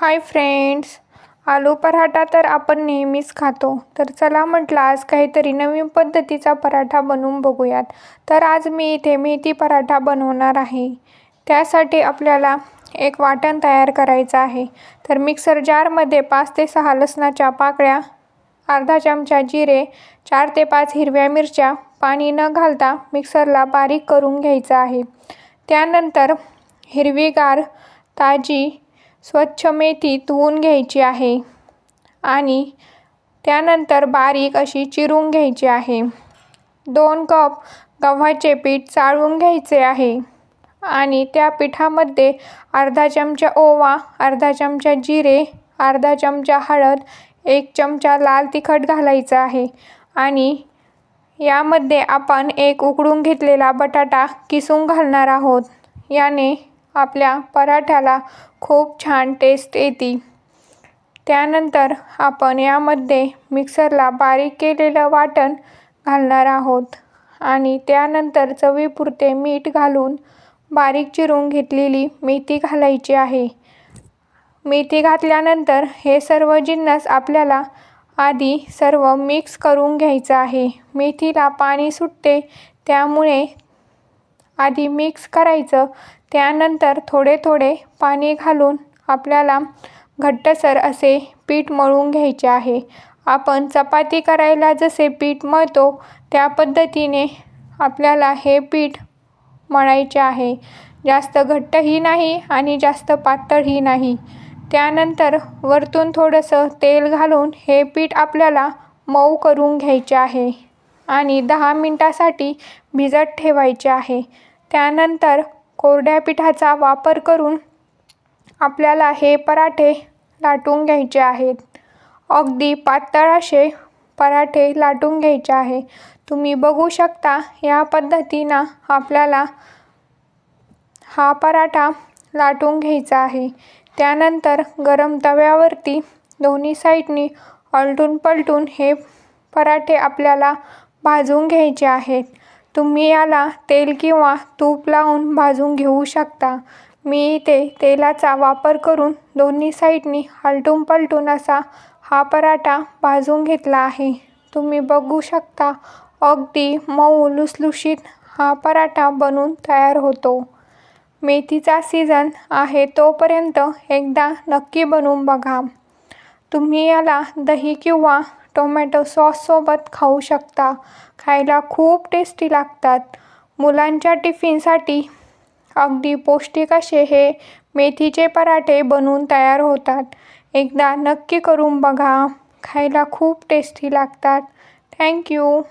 Hi friends आलू पराठा तर आपण नेहमीच खातो. तर चला म्हटलं आज काहीतरी नवीन पद्धतीचा पराठा बनवून बघूयात. तर आज मी इथे मेथी पराठा बनवणार आहे. त्यासाठी आपल्याला एक वाटण तयार करायचं आहे. तर मिक्सर जारमध्ये पाच ते सहा लसणाच्या पाकळ्या अर्धा चमचा जिरे चार ते पाच हिरव्या मिरच्या पाणी न घालता मिक्सरला बारीक करून घ्यायचं आहे. त्यानंतर हिरवीगार ताजी स्वच्छ मेथी धुवून घ्यायची आहे आणि त्यानंतर बारीक अशी चिरून घ्यायची आहे. दोन कप गव्हाचे पीठ चाळून घ्यायचे आहे आणि त्या पिठामध्ये अर्धा चमचा ओवा अर्धा चमचा जिरे अर्धा चमचा हळद एक चमचा लाल तिखट घालायचा आहे आणि यामध्ये आपण एक उकडून घेतलेला बटाटा किसून घालणार आहोत. याने आपल्या पराठ्याला खूप छान टेस्ट येते. त्यानंतर आपण यामध्ये मिक्सरला बारीक केलेलं वाटण घालणार आहोत. आणि त्यानंतर चवीपुरते मीठ घालून बारीक चिरून घेतलेली मेथी घालायची आहे. मेथी घातल्यानंतर हे सर्व जिन्नस आपल्याला आधी सर्व मिक्स करून घ्यायचं आहे. मेथीला पाणी सुटते त्यामुळे आधी मिक्स करायचं त्यानंतर थोडे थोडे पाणी घालून आपल्याला घट्टसर असे पीठ मळून घ्यायचे आहे. आपण चपाती करायला जसे पीठ मळतो त्या पद्धतीने आपल्याला हे पीठ मळायचे आहे. जास्त घट्टही नाही आणि जास्त पातळही नाही. त्यानंतर वरतून थोडंसं तेल घालून हे पीठ आपल्याला मऊ करून घ्यायचे आहे आणि दहा मिनटासाठी भिजत ठेवायचे आहे. त्यानंतर कोरड्या पिठाचा वापर करून आपल्याला हे पराठे लाटून घ्यायचे आहेत. अगदी पातळ असे पराठे लाटून घ्यायचे आहे. तुम्ही बघू शकता या पद्धतीनं आपल्याला हा पराठा लाटून घ्यायचा आहे. त्यानंतर गरम तव्यावरती दोन्ही साईडनी अलटून पलटून हे पराठे आपल्याला भाजून घ्यायचे आहेत. तुम्ही याला तेल किंवा तूप लावून भाजून घेऊ शकता. मी इथे तेलाचा वापर करून दोन्ही साईडनी हलटून पलटून असा हा पराठा भाजून घेतला आहे. तुम्ही बघू शकता अगदी मऊ लुसलुशीत हा पराठा बनून तयार होतो. मेथीचा सीझन आहे तोपर्यंत एकदा नक्की बनवून बघा. तुम्ही याला दही किंवा टोमॅटो सॉससोबत खाऊ शकता. खायला खूप टेस्टी लागतात. मुलांच्या टिफिनसाठी अगदी पौष्टिक असे हे मेथीचे पराठे बनवून तयार होतात. एकदा नक्की करून बघा. खायला खूप टेस्टी लागतात. थँक्यू